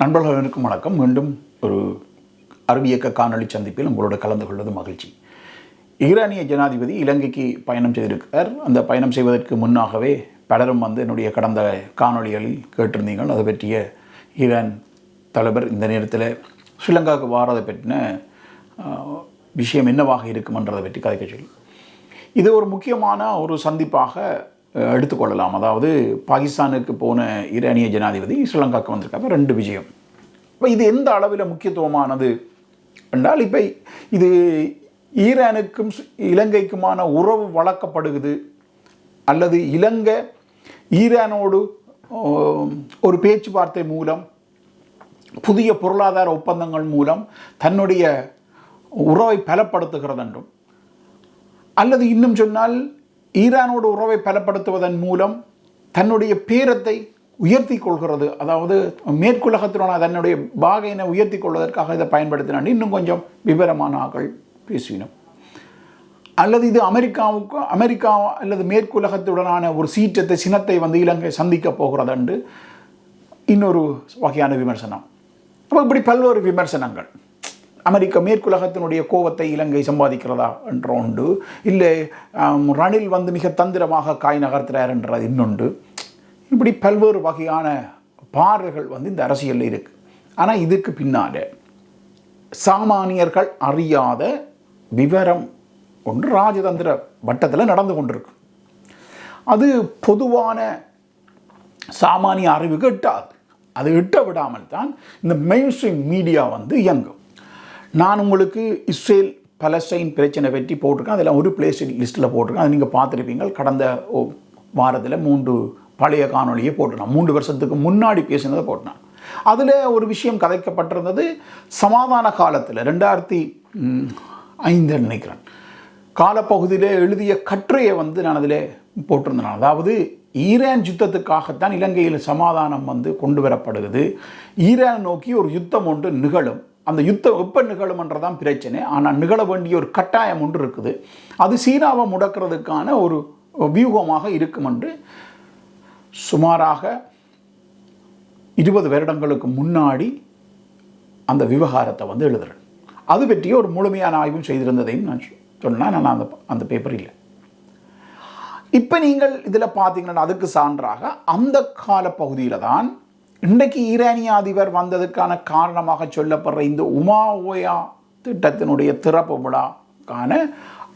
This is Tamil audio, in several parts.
நண்பர்களுக்கும் வணக்கம். மீண்டும் ஒரு அறிவியக்க காணொளி சந்திப்பில் உங்களோட கலந்து கொள்வது மகிழ்ச்சி. ஈரானிய ஜனாதிபதி இலங்கைக்கு பயணம் செய்திருக்கிறார். அந்த பயணம் செய்வதற்கு முன்னாகவே பலரும் வந்து என்னுடைய கடந்த காணொளிகளில் கேட்டிருந்தீங்கள் அதை பற்றிய ஈரான் தலைவர் இந்த நேரத்தில் ஸ்ரீலங்காவுக்கு வாரதை பற்றின விஷயம் என்னவாக இருக்குமென்றதை பற்றி கதைக்க சொல்லி. இது ஒரு முக்கியமான ஒரு சந்திப்பாக எடுத்துக்கொள்ளலாம். அதாவது பாகிஸ்தானுக்கு போன ஈரானிய ஜனாதிபதி ஸ்ரீலங்காவுக்கு வந்திருக்காங்க ரெண்டு விஜயம். இப்போ இது எந்த அளவில் முக்கியத்துவமானது என்றால் இப்போ இது ஈரானுக்கும் இலங்கைக்குமான உறவு வளர்க்கப்படுகிறது அல்லது இலங்கை ஈரானோடு ஒரு பேச்சுவார்த்தை மூலம் புதிய பொருளாதார ஒப்பந்தங்கள் மூலம் தன்னுடைய உறவை பலப்படுத்துகிறது என்றும் அல்லது இன்னும் சொன்னால் ஈரானோடு உறவை பலப்படுத்துவதன் மூலம் தன்னுடைய பேரத்தை உயர்த்தி கொள்கிறது. அதாவது மேற்குலகத்துடனான தன்னுடைய பாகையினை உயர்த்தி கொள்வதற்காக இதை பயன்படுத்தினான். இன்னும் கொஞ்சம் விவரமான ஆக்கள் பேசினோம். அல்லது இது அமெரிக்காவுக்கு அமெரிக்கா அல்லது மேற்குலகத்துடனான ஒரு சீற்றத்தை சினத்தை வந்து இலங்கை சந்திக்க போகிறது என்று இன்னொரு வகையான விமர்சனம். அப்போ இப்படி பல்வேறு விமர்சனங்கள். அமெரிக்க மேற்குலகத்தினுடைய கோபத்தை இலங்கை சம்பாதிக்கிறதா என்ற உண்டு. இல்லை ரணில் வந்து மிக தந்திரமாக காய் நகர்த்துறார் என்றது இன்னொன்று. இப்படி பல்வேறு வகையான பார்வைகள் வந்து இந்த அரசியலில் இருக்குது ஆனால் இதுக்கு பின்னாலே சாமானியர்கள் அறியாத விவரம் ஒன்று ராஜதந்திர வட்டத்தில் நடந்து கொண்டிருக்கு. அது பொதுவான சாமானிய அறிவுக்கு எட்டாது அது எட்ட விடாமல் தான் இந்த மெயின் ஸ்ட்ரீம் மீடியா வந்து இயங்கும். நான் உங்களுக்கு இஸ்ரேல் பலஸ்டைன் பிரச்சனை பற்றி போட்டிருக்கேன். அதில் ஒரு பிளேஸ் லிஸ்ட்டில் போட்டிருக்கேன். அதை நீங்கள் பார்த்துருப்பீங்க. கடந்த ஓ- வாரத்தில் மூன்று பழைய காணொலியை போட்டுனான் மூன்று வருஷத்துக்கு முன்னாடி பேசினதை போட்டினான் அதில் ஒரு விஷயம் கதைக்கப்பட்டிருந்தது. சமாதான காலத்தில் ரெண்டாயிரத்தி ஐந்து நினைக்கிறேன். காலப்பகுதியில் எழுதிய கட்டுரையை வந்து நான் அதில் போட்டிருந்தேன். அதாவது ஈரான் யுத்தத்துக்காகத்தான் இலங்கையில் சமாதானம் வந்து கொண்டு வரப்படுகிறது. ஈரான் நோக்கி ஒரு யுத்தம் ஒன்று நிகழும். அந்த யுத்தம் எப்போ நிகழும்ன்றதான் பிரச்சனை. ஆனால் நிகழ வேண்டிய ஒரு கட்டாயம் ஒன்று இருக்குது. அது சீனாவை முடக்கிறதுக்கான ஒரு வியூகமாக இருக்கும் என்று சுமாராக இருபது வருடங்களுக்கு முன்னாடி அந்த விவகாரத்தை வந்து எழுதுறேன். அது பற்றிய ஒரு முழுமையான ஆய்வும் செய்திருந்ததையும் நான் சொன்னேன் நான் அந்த அந்த பேப்பர் இல்லை. இப்போ நீங்கள் இதில் பார்த்தீங்கன்னா அதுக்கு சான்றாக அந்த கால பகுதியில் தான் இன்றைக்கு ஈரானிய அதிபர் வந்ததுக்கான காரணமாக சொல்லப்படுற இந்த உமா ஓயா திட்டத்தினுடைய திறப்பு விழாக்கான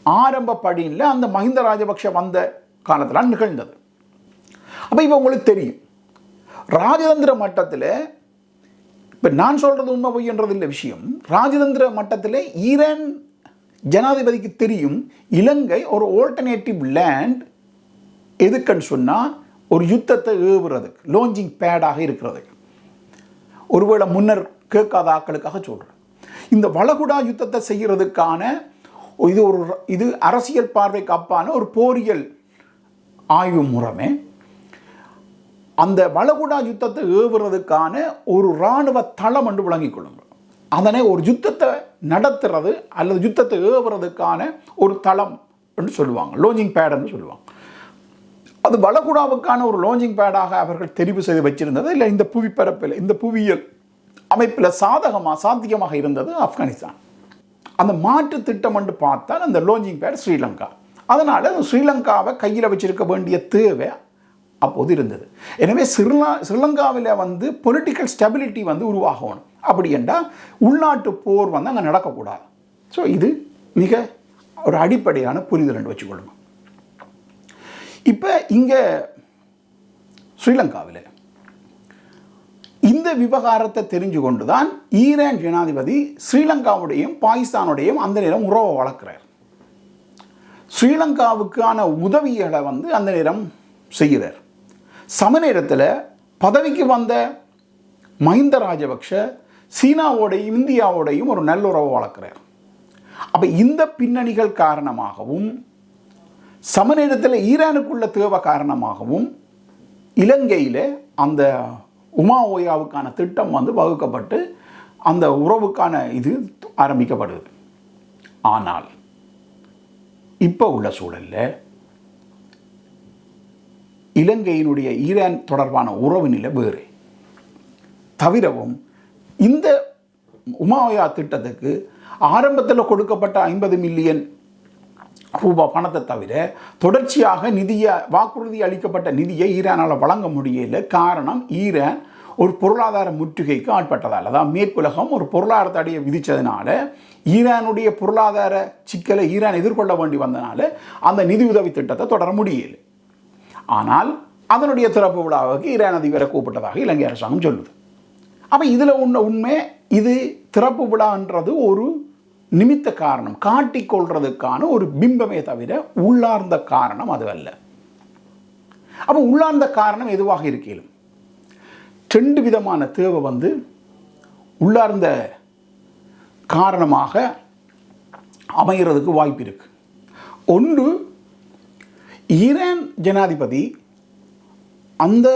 ஆரம்ப படியில் அந்த மஹிந்த ராஜபக்ஷ வந்த காலத்தில் நிகழ்ந்தது. அப்போ இப்போ உங்களுக்கு தெரியும். ராஜதந்திர மட்டத்தில் இப்போ நான் சொல்கிறது உண்மை பொய்ன்றது இல்லை விஷயம். ராஜதந்திர மட்டத்தில் ஈரான் ஜனாதிபதிக்கு தெரியும் இலங்கை ஒரு ஆல்டர்னேட்டிவ் லேண்ட் எதுக்குன்னு சொன்னால் ஒரு யுத்தத்தை ஏவுறதுக்கு லோஞ்சிங் பேடாக இருக்கிறதுக்கு. ஒருவேளை முன்னர் கேட்காத ஆக்களுக்காக சொல்கிறேன் இந்த வளகுடா யுத்தத்தை செய்கிறதுக்கான இது ஒரு இது அரசியல் பார்வைக்கு அப்பான ஒரு போரியல் ஆய்வு முறைமை. அந்த வளகுடா யுத்தத்தை ஏவுறதுக்கான ஒரு இராணுவ தளம் என்று விளங்கிக் கொள்ளுங்கள். அதனை ஒரு யுத்தத்தை நடத்துறது அல்லது யுத்தத்தை ஏவுறதுக்கான ஒரு தளம் என்று சொல்லுவாங்க. லோஞ்சிங் பேடுன்னு சொல்லுவாங்க. அது வளகுடாவுக்கான ஒரு லான்ச்சிங் பேடாக அவர்கள் தெரிவு செய்து வச்சிருந்தது. இல்லை இந்த புவிப்பரப்பில் இந்த புவியியல் அமைப்பில் சாதகமாக சாத்தியமாக இருந்தது ஆப்கானிஸ்தான். அந்த மாற்று திட்டம் என்று பார்த்தால் அந்த லான்ச்சிங் பேட் ஸ்ரீலங்கா. அதனால் ஸ்ரீலங்காவை கையில் வச்சிருக்க வேண்டிய தேவை அப்போது இருந்தது. எனவே ஸ்ரீலா ஸ்ரீலங்காவில் வந்து பொலிட்டிக்கல் ஸ்டெபிலிட்டி வந்து உருவாகணும். அப்படி என்றால் உள்நாட்டு போர் வந்து அங்கே நடக்கக்கூடாது. ஸோ இது மிக ஒரு அடிப்படையான புரிதல் என்று வச்சுக்கொள்ளுங்க. இப்போ இங்கே ஸ்ரீலங்காவில் இந்த விவகாரத்தை தெரிஞ்சு கொண்டு தான் ஈரான் ஜனாதிபதி ஸ்ரீலங்காவுடையும் பாகிஸ்தானுடையும் அந்த நேரம் உறவை வளர்க்குறார். ஸ்ரீலங்காவுக்கான உதவிகளை வந்து அந்த நேரம் செய்கிறார். சம நேரத்தில் பதவிக்கு வந்த மஹிந்த ராஜபக்ஷ சீனாவோடையும் இந்தியாவோடையும் ஒரு நல்லுறவை வளர்க்குறார். அப்போ இந்த பின்னணிகள் காரணமாகவும் சமநேரத்தில் ஈரானுக்குள்ள தேவை காரணமாகவும் இலங்கையில் அந்த உமா ஓயாவுக்கான திட்டம் வந்து வகுக்கப்பட்டு அந்த உறவுக்கான இது ஆரம்பிக்கப்படுது. ஆனால் இப்போ உள்ள சூழலில் இலங்கையினுடைய ஈரான் தொடர்பான உறவு நிலை வேறு. தவிரவும் இந்த உமாயா திட்டத்துக்கு ஆரம்பத்தில் கொடுக்கப்பட்ட ஐம்பது மில்லியன் ரூபா பணத்தை தவிர தொடர்ச்சியாக நிதியை வாக்குறுதி அளிக்கப்பட்ட நிதியை ஈரானால் வழங்க முடியல. காரணம் ஈரான் ஒரு பொருளாதார முற்றுகைக்கு ஆட்பட்டதால் தான். மேற்குலகம் ஒரு பொருளாதார தடையை விதித்ததுனால ஈரானுடைய பொருளாதார சிக்கலை ஈரான் எதிர்கொள்ள வேண்டி வந்தனால அந்த நிதி உதவி திட்டத்தை தொடர முடியல. ஆனால் அதனுடைய திறப்பு விழாவுக்கு ஈரான் அதிபரை கூப்பிட்டதாக இலங்கை அரசாங்கம் சொல்லுது. அப்போ இதில் உண்மை உண்மை இது திறப்பு விழான்றது ஒரு நிமித்த காரணம் காட்டிக்கொள்றதுக்கான ஒரு பிம்பமே தவிர உள்ளார்ந்த காரணம் அது அல்ல அப்போ உள்ளார்ந்த காரணம் எதுவாக இருக்கையிலும் ரெண்டு விதமான தேவை வந்து உள்ளார்ந்த காரணமாக அமைகிறதுக்கு வாய்ப்பு இருக்கு. ஒன்று ஈரான் ஜனாதிபதி அந்த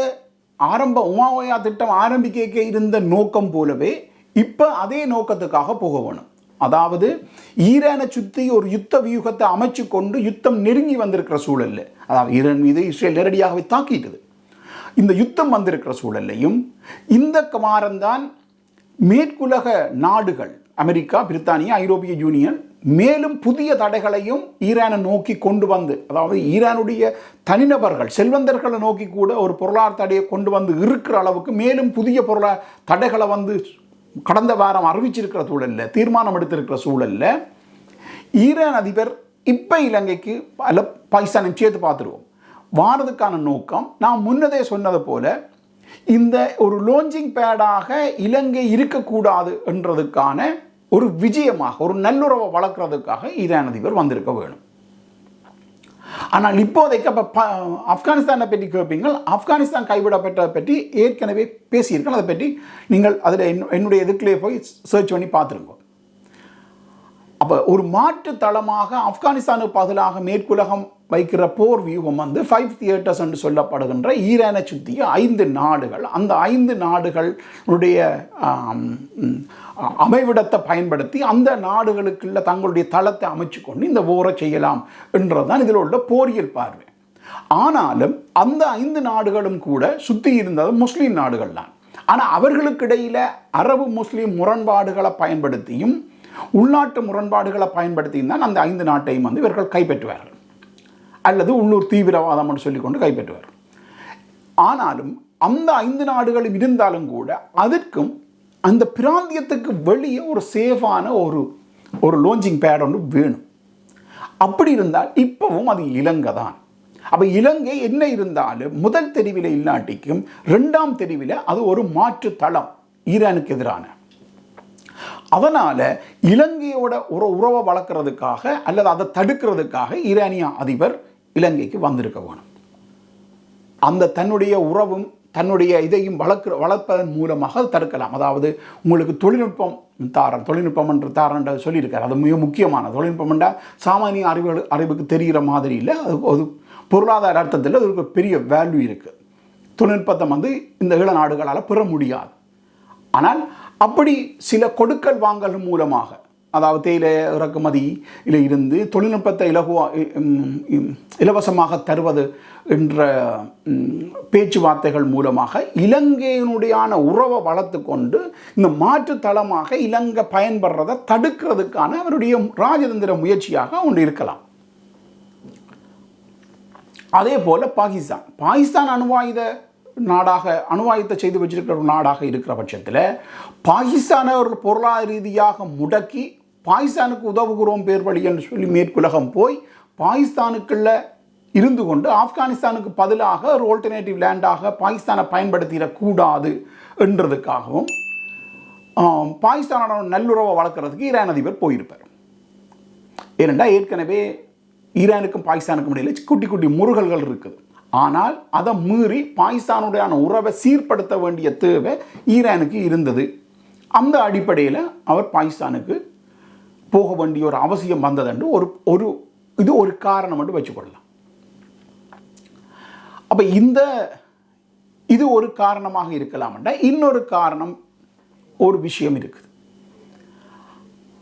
ஆரம்ப உமாவயா திட்டம் ஆரம்பிக்க இருந்த நோக்கம் போலவே இப்போ அதே நோக்கத்துக்காக போக வேணும். அதாவது ஈரானை சுற்றி ஒரு யுத்த வியூகத்தை அமைச்சு கொண்டு யுத்தம் நெருங்கி வந்திருக்கிற சூழலில். அதாவது ஈரான் மீது இஸ்ரேல் நேரடியாகவே தாக்கிட்டது. இந்த யுத்தம் வந்திருக்கிற சூழல்லையும் இந்த மாறந்தான் மேற்குலக நாடுகள் அமெரிக்கா பிரித்தானியா ஐரோப்பிய யூனியன் மேலும் புதிய தடைகளையும் ஈரானை நோக்கி கொண்டு வந்து அதாவது ஈரானுடைய தனிநபர்கள் செல்வந்தர்களை நோக்கி கூட ஒரு பொருளாதார தடையை கொண்டு வந்து இருக்கிற அளவுக்கு மேலும் புதிய பொருளா தடைகளை வந்து கடந்த வாரம் அறிவிச்சிருக்கிற சூழலில் தீர்மானம் எடுத்திருக்கிற சூழல்ல ஈரான் அதிபர் இப்போ இலங்கைக்கு அல்ல பாகிஸ்தானையும் சேர்த்து பார்த்துருவோம். வாரதுக்கான நோக்கம் நான் முன்னதே சொன்னது போல இந்த ஒரு லோஞ்சிங் பேடாக இலங்கை இருக்கக்கூடாது என்றதுக்கான ஒரு விஜயமாக ஒரு நல்லுறவை வளர்க்குறதுக்காக ஈரான் அதிபர் வந்திருக்க வேணும். ஆனால் இப்போதைக்கு அப்போ ஆப்கானிஸ்தானை பற்றி கேட்பீங்கள் ஆப்கானிஸ்தான் கைவிடப்பட்டதை பற்றி ஏற்கனவே பேசியிருக்கேன் அதை பற்றி நீங்கள் அதில் என்னுடைய இதுக்குள்ளேயே போய் சர்ச் பண்ணி பார்த்துருங்க. அப்போ ஒரு மாற்று தளமாக ஆப்கானிஸ்தானுக்கு பதிலாக மேற்குலகம் வைக்கிற போர் வியூகம் வந்து ஃபைவ் தியேட்டர்ஸ் என்று சொல்லப்படுகின்ற ஈரானை சுற்றிய ஐந்து நாடுகள். அந்த ஐந்து நாடுகளுடைய அமைவிடத்தை பயன்படுத்தி அந்த நாடுகளுக்குள்ள தங்களுடைய தளத்தை அமைச்சு கொண்டு இந்த போரை செய்யலாம் என்றதுதான் இதில் உள்ள போரியல் பார்வை. ஆனாலும் அந்த ஐந்து நாடுகளும் கூட சுற்றி இருந்தது முஸ்லீம் நாடுகள் தான் ஆனால் அவர்களுக்கிடையில் அரபு முஸ்லீம் முரண்பாடுகளை பயன்படுத்தியும் உள்நாட்டு முரண்பாடுகளை பயன்படுத்தியும் தான் அந்த ஐந்து நாட்டையும் வந்து இவர்கள் கைப்பற்றுவார்கள். அல்லது உள்ளூர் தீவிரவாதம் என்று சொல்லிக்கொண்டு கைப்பற்றுவார். ஆனாலும் அந்த ஐந்து நாடுகளும் இருந்தாலும் கூட அதற்கும் அந்த பிராந்தியத்துக்கு வெளியே ஒரு சேஃபான ஒரு ஒரு லோஞ்சிங் பேட் ஒன்று வேணும். அப்படி இருந்தால் இப்போவும் அது இலங்கை தான். அப்போ இலங்கை என்ன இருந்தாலும் முதல் தெரிவில் இல்லாட்டிக்கும் ரெண்டாம் தெரிவில் அது ஒரு மாற்று தளம் ஈரானுக்கு எதிரான. அதனால் இலங்கையோட உற உறவை வளர்க்குறதுக்காக அல்லது அதை தடுக்கிறதுக்காக ஈரானிய அதிபர் இலங்கைக்கு வந்திருக்க வேணும். அந்த தன்னுடைய உறவும் தன்னுடைய இதையும் வளர்க்குற வளர்ப்பதன் மூலமாக அதை தடுக்கலாம். அதாவது உங்களுக்கு தொழில்நுட்பம் தாரன் தொழில்நுட்பம் என்று தாரன்ற சொல்லியிருக்கார். அது மிக முக்கியமான தொழில்நுட்பம் என்றால் சாமானிய அறிவு அறிவுக்கு தெரிகிற மாதிரி இல்லை. அது அது பொருளாதார அர்த்தத்தில் அதுக்கு பெரிய வேல்யூ இருக்குது தொழில்நுட்பத்தை வந்து இந்த ஈழ நாடுகளால் பெற முடியாது. ஆனால் அப்படி சில கொடுக்கல் வாங்கல் மூலமாக அதாவது தேயில இறக்குமதியில் இருந்து தொழில்நுட்பத்தை இலகுவா இலவசமாக தருவது என்ற பேச்சுவார்த்தைகள் மூலமாக இலங்கையினுடையான உறவை வளர்த்து கொண்டு இந்த மாற்றுத்தளமாக இலங்கை பயன்படுறதை தடுக்கிறதுக்கான அவருடைய ராஜதந்திர முயற்சியாக ஒன்று இருக்கலாம். அதே போல் பாகிஸ்தான். பாகிஸ்தான் அணுவாயுத நாடாக அணுவாயுதத்தை செய்து வச்சிருக்கிற ஒரு நாடாக இருக்கிற பட்சத்தில் பாகிஸ்தானை ஒரு பொருளாதார ரீதியாக முடக்கி பாகிஸ்தானுக்கு உதவுகிறோம் பேர் வழி என்று சொல்லி மேற்குலகம் போய் பாகிஸ்தானுக்குள்ள இருந்து கொண்டு ஆப்கானிஸ்தானுக்கு பதிலாக ஒரு ஆல்டர்னேட்டிவ் லேண்டாக பாகிஸ்தானை பயன்படுத்திடக்கூடாது என்றதுக்காகவும் பாகிஸ்தானோட நல்லுறவை வளர்க்குறதுக்கு ஈரான் அதிபர் போயிருப்பார். ஏனென்றால் ஏற்கனவே ஈரானுக்கும் பாகிஸ்தானுக்கும் இடையில் குட்டி குட்டி முருகல்கள் இருக்குது. ஆனால் அதை மீறி பாகிஸ்தானுடையான உறவை சீர்படுத்த வேண்டிய தேவை ஈரானுக்கு இருந்தது. அந்த அடிப்படையில் அவர் பாகிஸ்தானுக்கு போக வேண்டிய ஒரு அவசியம் வந்ததுண்டு ஒரு ஒரு இது ஒரு காரணம் என்று வச்சுக்கொள்ளலாம். அப்போ இந்த இது ஒரு காரணமாக இருக்கலாம்டா இன்னொரு காரணம் ஒரு விஷயம் இருக்குது.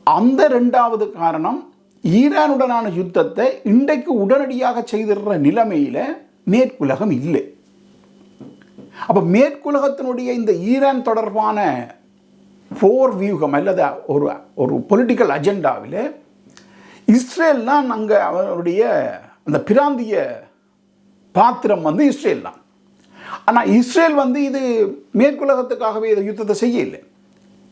அந்த ரெண்டாவது காரணம் ஈரானுடனான யுத்தத்தை இன்றைக்கு உடனடியாக செய்திடுற நிலைமையில் மேற்குலகம் இல்லை. அப்போ மேற்குலகத்தினுடைய இந்த ஈரான் தொடர்பான போர் வியூகம் அல்லது ஒரு ஒரு பொலிட்டிக்கல் அஜெண்டாவில் இஸ்ரேல் தான் அங்கே அவருடைய அந்த பிராந்திய பாத்திரம் வந்து இஸ்ரேல் தான். ஆனால் இஸ்ரேல் வந்து இது மேற்குலகத்துக்காகவே இதை யுத்தத்தை செய்யலை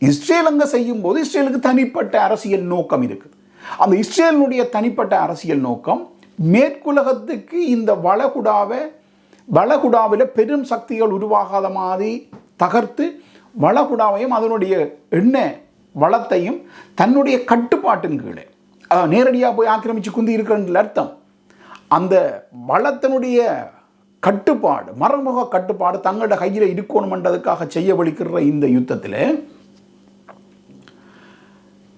இஸ்ரேல் அங்கே செய்யும்போது இஸ்ரேலுக்கு தனிப்பட்ட அரசியல் நோக்கம் இருக்குது அந்த இஸ்ரேலினுடைய தனிப்பட்ட அரசியல் நோக்கம் மேற்குலகத்துக்கு இந்த வளகுடாவை வளகுடாவில் பெரும் சக்திகள் உருவாகாத மாதிரி தகர்த்து வளகுடாவையும் அதனுடைய எண்ணெய் வளத்தையும் தன்னுடைய கட்டுப்பாட்டின் கீழே நேரடியாக போய் ஆக்கிரமித்து குந்தி இருக்கிறன்ற அர்த்தம். அந்த வளத்தினுடைய கட்டுப்பாடு மறைமுக கட்டுப்பாடு தங்களோட கையில் இருக்கணுமென்றதுக்காக செய்ய வழிக்கிற இந்த யுத்தத்தில்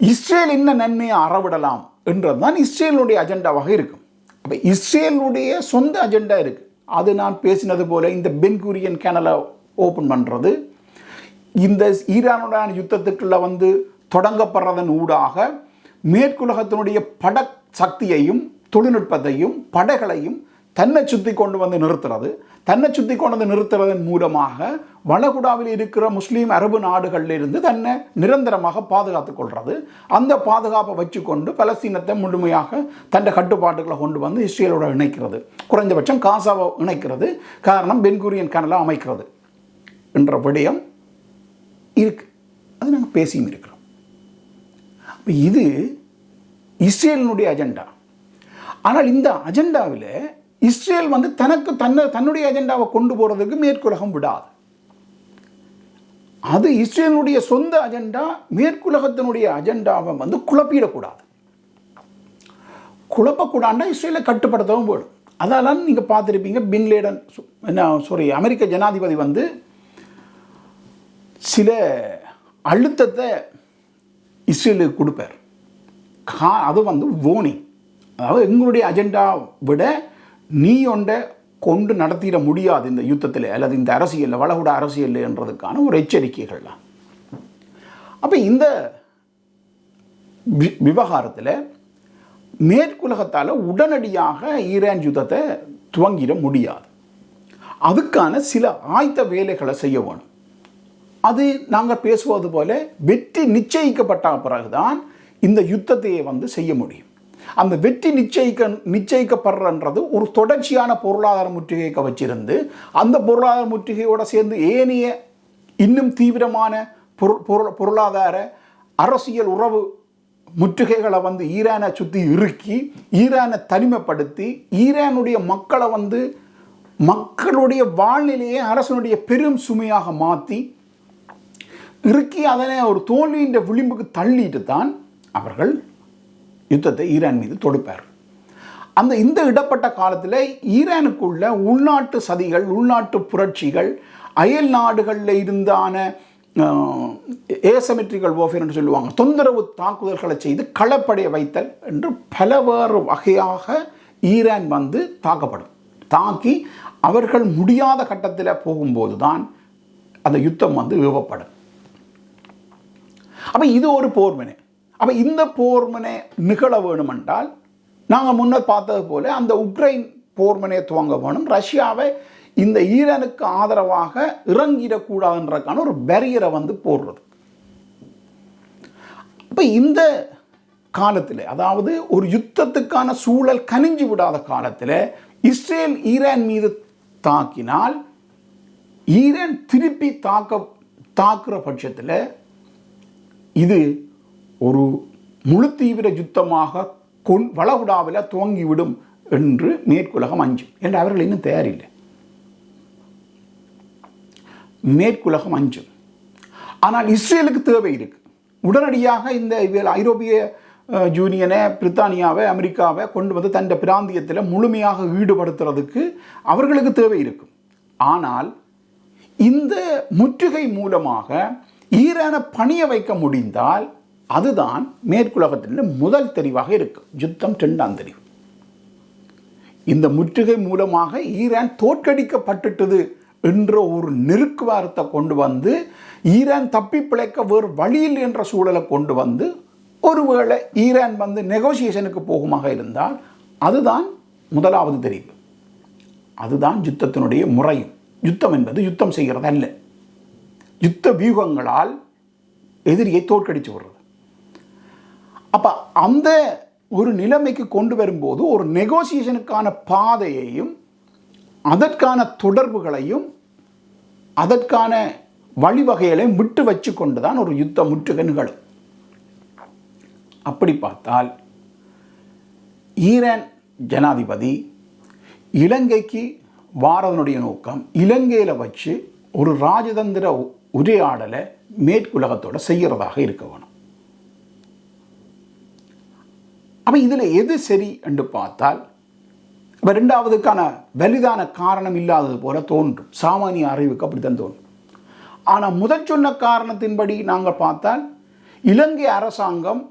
இஸ்ரேல் என்ன நன்மையை அறவிடலாம் என்றது தான் இஸ்ரேலுடைய அஜெண்டாவாக இருக்கும். அப்போ இஸ்ரேலுடைய சொந்த அஜெண்டா இருக்குது அது நான் பேசினது போல இந்த பென்குரியன் கேனலை ஓப்பன் பண்ணுறது இந்த ஈரானுடான யுத்தத்துக்குள்ளே வந்து தொடங்கப்படுறதன் ஊடாக மேற்குலகத்தினுடைய பட சக்தியையும் தொழில்நுட்பத்தையும் படைகளையும் தன்னை சுற்றி கொண்டு வந்து நிறுத்துறது தன்னை சுற்றி கொண்டு வந்து நிறுத்துறதன் மூலமாக வளகுடாவில் இருக்கிற முஸ்லீம் அரபு நாடுகளிலிருந்து தன்னை நிரந்தரமாக பாதுகாத்து கொள்வது அந்த பாதுகாப்பை வச்சுக்கொண்டு பலஸ்தீனத்தை முழுமையாக தன்னை கட்டுப்பாட்டுகளை கொண்டு வந்து இஸ்ரேலோட இணைக்கிறது. குறைந்தபட்சம் காசாவை இணைக்கிறது. காரணம் பென்குரியன் கனலை அமைக்கிறது என்ற விடயம் இருக்கு. அது நாங்கள் பேசியும் இருக்கிறோம். இது இஸ்ரேலினுடைய அஜெண்டா ஆனால் இந்த அஜெண்டாவில் இஸ்ரேல் வந்து தனக்கு தன்னை தன்னுடைய அஜெண்டாவை கொண்டு போகிறதுக்கு மேற்குலகம் விடாது. அது இஸ்ரேலுடைய சொந்த அஜெண்டா மேற்குலகத்தினுடைய அஜெண்டாவை வந்து குழப்பிடக்கூடாது. குழப்பக்கூடாண்டா இஸ்ரேலை கட்டுப்படுத்தவும் போயிடும் அதெல்லாம் நீங்கள் பார்த்துருப்பீங்க பின்லேடன் என்ன சாரி அமெரிக்க ஜனாதிபதி வந்து சில அழுத்தத்தை இஸ்ரேலுக்கு கொடுப்பார். கா அது வந்து warning. அதாவது எங்களுடைய அஜெண்டா விட நீ ஒன்றை கொண்டு நடத்திட முடியாது இந்த யுத்தத்தில் அல்லது இந்த அரசியலில் வளகுட அரசியல் என்றதுக்கான ஒரு எச்சரிக்கைகள்லாம். அப்போ இந்த வி- விவகாரத்தில் மேற்குலகத்தால் உடனடியாக ஈரான் யுத்தத்தை துவங்கிட முடியாது. அதுக்கான சில ஆயத்த வேலைகளை செய்ய வேணும். அது நாங்கள் பேசுவது போல வெற்றி நிச்சயிக்கப்பட்ட பிறகுதான் இந்த யுத்தத்தையே வந்து செய்ய முடியும். அந்த வெற்றி நிச்சயிக்க நிச்சயிக்கப்படுறன்றது ஒரு தொடர்ச்சியான பொருளாதார முற்றுகையை வச்சிருந்து அந்த பொருளாதார முற்றுகையோடு சேர்ந்து ஏனைய இன்னும் தீவிரமான பொருள் பொருள் பொருளாதார அரசியல் உறவு முற்றுகைகளை வந்து ஈரானை சுற்றி இறுக்கி ஈரானை தனிமைப்படுத்தி ஈரானுடைய மக்களை வந்து மக்களுடைய வாழ்நிலையை அரசனுடைய பெரும் சுமையாக மாற்றி இறுக்கி அதனை ஒரு தோல்வியின் விளிம்புக்கு தள்ளிட்டு தான் அவர்கள் யுத்தத்தை ஈரான் மீது தொடுப்பார். அந்த இந்த இடப்பட்ட காலத்தில் ஈரானுக்குள்ள உள்நாட்டு சதிகள் உள்நாட்டு புரட்சிகள் அயல் நாடுகளில் இருந்தான ஏசமெட்ரிக்கல் ஓஃபியர் என்று சொல்லுவாங்க தொந்தரவு தாக்குதல்களை செய்து களப்படைய வைத்தல் என்று பலவேறு வகையாக ஈரான் வந்து தாக்கப்படும். தாக்கி அவர்கள் முடியாத கட்டத்தில் போகும்போது தான் அந்த யுத்தம் வந்து ஏவப்படும் அப்போ இது ஒரு போர்வினை அப்போ இந்த போர்மனை நிகழ வேணுமென்றால் நாங்கள் முன்னர் பார்த்தது போல அந்த உக்ரைன் போர்மனையை துவங்க வேணும். ரஷ்யாவை இந்த ஈரானுக்கு ஆதரவாக இறங்கிடக்கூடாதுன்றதுக்கான ஒரு பேரியரை வந்து போடுறது. அப்போ இந்த காலத்தில் அதாவது ஒரு யுத்தத்துக்கான சூழல் கனிஞ்சு விடாத காலத்தில் இஸ்ரேல் ஈரான் மீது தாக்கினால் ஈரான் திருப்பி தாக்க தாக்குற பட்சத்தில் இது ஒரு முழு தீவிர யுத்தமாக கொன் வளகுடாவில் துவங்கிவிடும் என்று மேற்குலகம் அஞ்சும். என்று அவர்கள் இன்னும் தயாரில்லை. மேற்குலகம் அஞ்சும். ஆனால் இஸ்ரேலுக்கு தேவை இருக்கு. உடனடியாக இந்த ஐரோப்பிய ஜூனியனை பிரித்தானியாவை அமெரிக்காவை கொண்டு வந்து தன் பிராந்தியத்தில் முழுமையாக ஈடுபடுத்துறதுக்கு அவர்களுக்கு தேவை இருக்கும் ஆனால் இந்த முற்றுகை மூலமாக ஈரான பணிய வைக்க முடிந்தால் அதுதான் மேற்குலகத்தின் முதல் தெரிவாக இருக்கும் யுத்தம் ரெண்டாம் தெரிவு. இந்த முற்றுகை மூலமாக ஈரான் தோற்கடிக்கப்பட்டுட்டது என்ற ஒரு நெருக்கு வாரத்தை கொண்டு வந்து ஈரான் தப்பி பிழைக்க வேறு வழியில் என்ற சூழலை கொண்டு வந்து ஒருவேளை ஈரான் வந்து நெகோசியேஷனுக்கு போகுமாக இருந்தால் அதுதான் முதலாவது தெரிவு. அதுதான் யுத்தத்தினுடைய முறையும் யுத்தம் என்பது யுத்தம் செய்கிறது அல்ல யுத்த வியூகங்களால் எதிரியை தோற்கடித்து விடுறது. அப்போ அந்த ஒரு நிலைமைக்கு கொண்டு வரும்போது ஒரு நெகோசியேஷனுக்கான பாதையையும் அதற்கான தொடர்புகளையும் அதற்கான வழிவகைகளையும் விட்டு வச்சு கொண்டு தான் ஒரு யுத்த முற்றுகை நிகழும். அப்படி பார்த்தால் ஈரான் ஜனாதிபதி இலங்கைக்கு வாரதனுடைய நோக்கம் இலங்கையில் வச்சு ஒரு ராஜதந்திர உரையாடலை மேற்குலகத்தோடு செய்கிறதாக இருக்க வேணும். அப்போ இதில் எது சரி என்று பார்த்தால் இப்போ ரெண்டாவதுக்கான வலிதான காரணம் இல்லாதது போல தோன்றும். சாமானிய அறிவுக்கு அப்படித்தான் தோன்றும். ஆனால் முதல் சொன்ன காரணத்தின்படி நாங்கள் பார்த்தால் இலங்கை அரசாங்கம்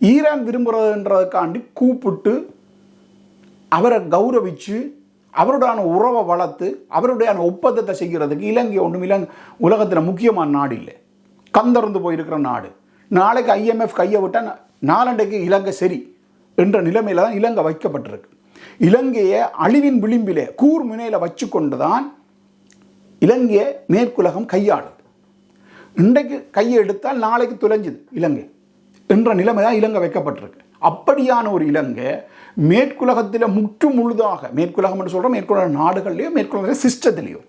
ஈரான் விரும்புகிறதுன்றதுக்காண்டி கூப்பிட்டு அவரை கௌரவித்து அவருடான உறவை வளர்த்து அவருடைய ஒப்பந்தத்தை செய்கிறதுக்கு இலங்கை ஒன்றும் இலங்கை உலகத்தில் முக்கியமான நாடு இல்லை. கந்தறந்து போயிருக்கிற நாடு. நாளைக்கு ஐஎம்எஃப் கையை விட்டால் நாளண்டைக்கு இலங்கை சரி. என்ற நிலைமையில் தான் இலங்கை வைக்கப்பட்டிருக்கு. இலங்கையை அழிவின் விளிம்பிலே கூர் முனையில் வச்சு கொண்டு தான் இலங்கையை மேற்குலகம் கையாளுது. இன்றைக்கு கையை எடுத்தால் நாளைக்கு துளைஞ்சுது இலங்கை என்ற நிலைமை தான் இலங்கை வைக்கப்பட்டிருக்கு. அப்படியான ஒரு இலங்கை மேற்குலகத்தில் முற்று முழுதாக மேற்குலகம் என்று சொல்கிறோம் மேற்குலக நாடுகள்லையோ மேற்குலக சிஸ்டத்திலேயோ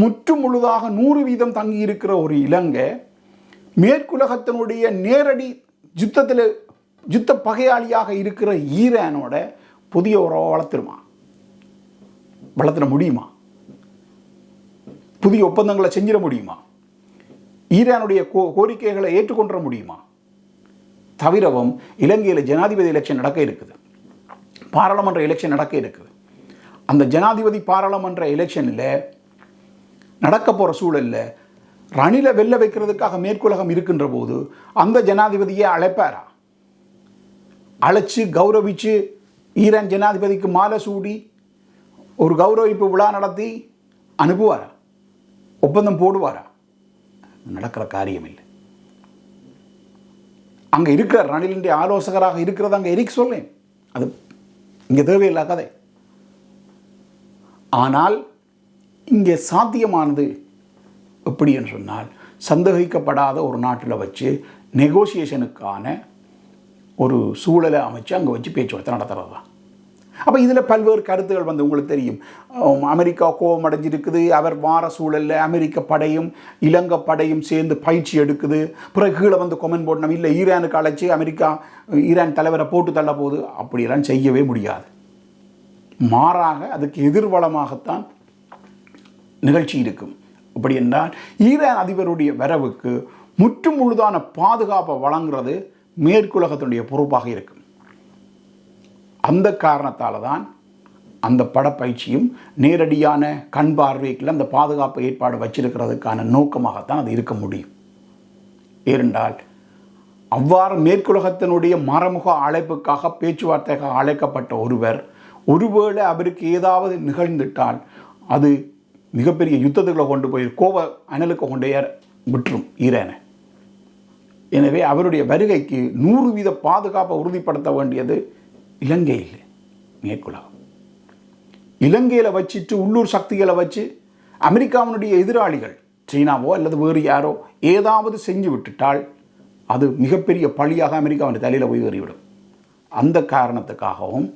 முற்று முழுதாக நூறு வீதம் தங்கி இருக்கிற ஒரு இலங்கை மேற்குலகத்தினுடைய நேரடி யுத்தத்தில் யுத்த பகையாளியாக இருக்கிற ஈரானோட புதிய உறவை வளர்த்துருமா? வளர்த்துட முடியுமா? புதிய ஒப்பந்தங்களை செஞ்சிட முடியுமா? ஈரானுடைய கோ கோரிக்கைகளை ஏற்றுக்கொண்டுற முடியுமா? தவிரவும் இலங்கையில் ஜனாதிபதி எலெக்ஷன் நடக்க இருக்குது. பாராளுமன்ற எலெக்ஷன் நடக்க இருக்குது. அந்த ஜனாதிபதி பாராளுமன்ற எலெக்ஷனில் நடக்க போகிற சூழலில் ரணில வெல்ல வைக்கிறதுக்காக மேற்குலகம் இருக்கின்ற போது அந்த ஜனாதிபதியை அழைப்பாரா? அழைச்சி கௌரவிச்சு ஈரான் ஜனாதிபதிக்கு மாலை சூடி ஒரு கௌரவிப்பு விழா நடத்தி அனுப்புவாரா? ஒப்பந்தம் போடுவாரா? நடக்கிற காரியம் இல்லை அங்கே இருக்கிற ரணிலிൻ്റെ ஆலோசகராக இருக்கிறது அங்கே எரிக் சொல்லேன். அது இங்கே தேவையில்லா கதை. ஆனால் இங்கே சாத்தியமானது எப்படி என்று சொன்னால் சந்தேகிக்கப்படாத ஒரு நாட்டில் வச்சு நெகோசியேஷனுக்கான ஒரு சூழலை அமைச்சு அங்கே வச்சு பேச்சுவார்த்தை நடத்துறது தான் அப்போ இதில் பல்வேறு கருத்துகள் வந்து உங்களுக்கு தெரியும். அமெரிக்கா கோபம் அடைஞ்சிருக்குது அவர் வார சூழலில் அமெரிக்க படையும் இலங்கை படையும் சேர்ந்து பயிற்சி எடுக்குது. பிறகு கீழே வந்து கொமெண்ட் போடணும் இல்லை ஈரானுக்கு அழைச்சி அமெரிக்கா ஈரான் தலைவரை போட்டு தள்ள போகுது. அப்படியெல்லாம் செய்யவே முடியாது. மாறாக அதுக்கு எதிர்வளமாகத்தான் நிகழ்ச்சி இருக்கும். அப்படி என்றால் ஈரான் அதிபருடைய வரவுக்கு முற்று முழுதான பாதுகாப்பை வழங்குறது மேற்குலகத்தினுடைய பொறுப்பாக இருக்கும். அந்த காரணத்தால் தான் அந்த படப்பயிற்சியும் நேரடியான கண் பார்வைக்குள்ள அந்த பாதுகாப்பு ஏற்பாடு வச்சிருக்கிறதுக்கான நோக்கமாகத்தான் அது இருக்க முடியும். ஏனென்றால் அவ்வாறு மேற்குலகத்தினுடைய மறைமுக அழைப்புக்காக பேச்சுவார்த்தைக்காக அழைக்கப்பட்ட ஒருவர் ஒருவேளை அவருக்கு ஏதாவது நிகழ்ந்துட்டால் அது மிகப்பெரிய யுத்தத்துக்குள்ள கொண்டு போய் கோப அனலுக்கு கொண்டு விட்டுரும் ஈரேனை. எனவே அவருடைய வருகைக்கு நூறு வீத பாதுகாப்பை உறுதிப்படுத்த வேண்டியது இலங்கையில் மேற்குலகம். இலங்கையில் வச்சுட்டு உள்ளூர் சக்திகளை வச்சு அமெரிக்காவினுடைய எதிராளிகள் சீனாவோ அல்லது வேறு யாரோ ஏதாவது செஞ்சு விட்டுட்டால் அது மிகப்பெரிய பழியாக அமெரிக்காவின் தலையில் போய் ஏறிவிடும். அந்த காரணத்துக்காகவும்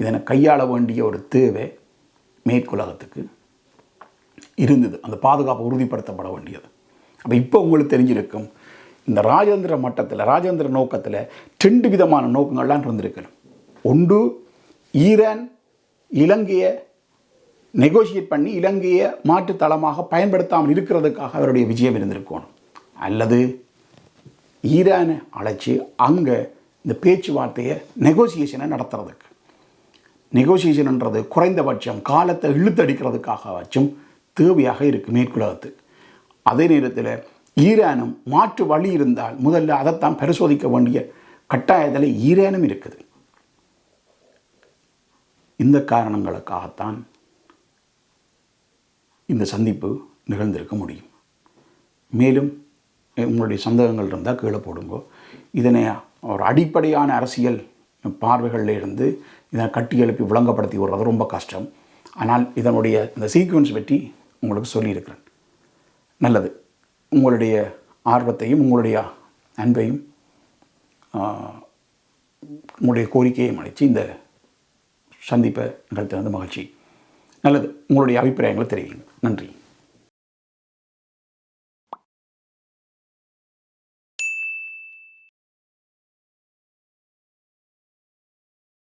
இதனை கையாள வேண்டிய ஒரு தேவை மேற்குலகத்துக்கு இருந்தது. அந்த பாதுகாப்பு உறுதிப்படுத்தப்பட வேண்டியது. அப்போ இப்போ உங்களுக்கு தெரிஞ்சிருக்கும் இந்த ராஜேந்திர மட்டத்தில் ராஜேந்திர நோக்கத்தில் ரெண்டு விதமான நோக்கங்கள்லாம் இருந்திருக்கணும் ஒன்று ஈரான் இலங்கையை நெகோஷியேட் பண்ணி இலங்கையை மாற்று தளமாக பயன்படுத்தாமல் இருக்கிறதுக்காக அவருடைய விஜயம் இருந்திருக்கணும். அல்லது ஈரானை அழைச்சி அங்கே இந்த பேச்சுவார்த்தையை நெகோசியேஷனை நடத்துறதுக்கு. நெகோசியேஷன்ன்றது குறைந்தபட்சம் காலத்தை இழுத்தடிக்கிறதுக்காக வச்சும் தேவையாக இருக்குது மேற்குலகத்துக்கு. அதே நேரத்தில் ஈரானும் மாற்று வழி இருந்தால் முதல்ல அதைத்தான் பரிசோதிக்க வேண்டிய கட்டாயத்தில் ஈரானும் இருக்குது. இந்த காரணங்களுக்காகத்தான் இந்த சந்திப்பு நிகழ்ந்திருக்க முடியும். மேலும் உங்களுடைய சந்தேகங்கள் இருந்தால் கீழே போடுங்கோ. இதனை ஒரு அடிப்படையான அரசியல் பார்வைகளில் இருந்து இதனை கட்டி எழுப்பி விளங்கப்படுத்தி விடுறது ரொம்ப கஷ்டம். ஆனால் இதனுடைய இந்த சீக்வன்ஸ் பற்றி உங்களுக்கு சொல்லியிருக்கிறேன். நல்லது. உங்களுடைய ஆர்வத்தையும் உங்களுடைய அன்பையும் உங்களுடைய கோரிக்கையையும் அழைச்சி இந்த சந்திப்பை நிகழ்த்தினது மகிழ்ச்சி. நல்லது. உங்களுடைய அபிப்பிராயங்களை தெரிவிங்க நன்றி.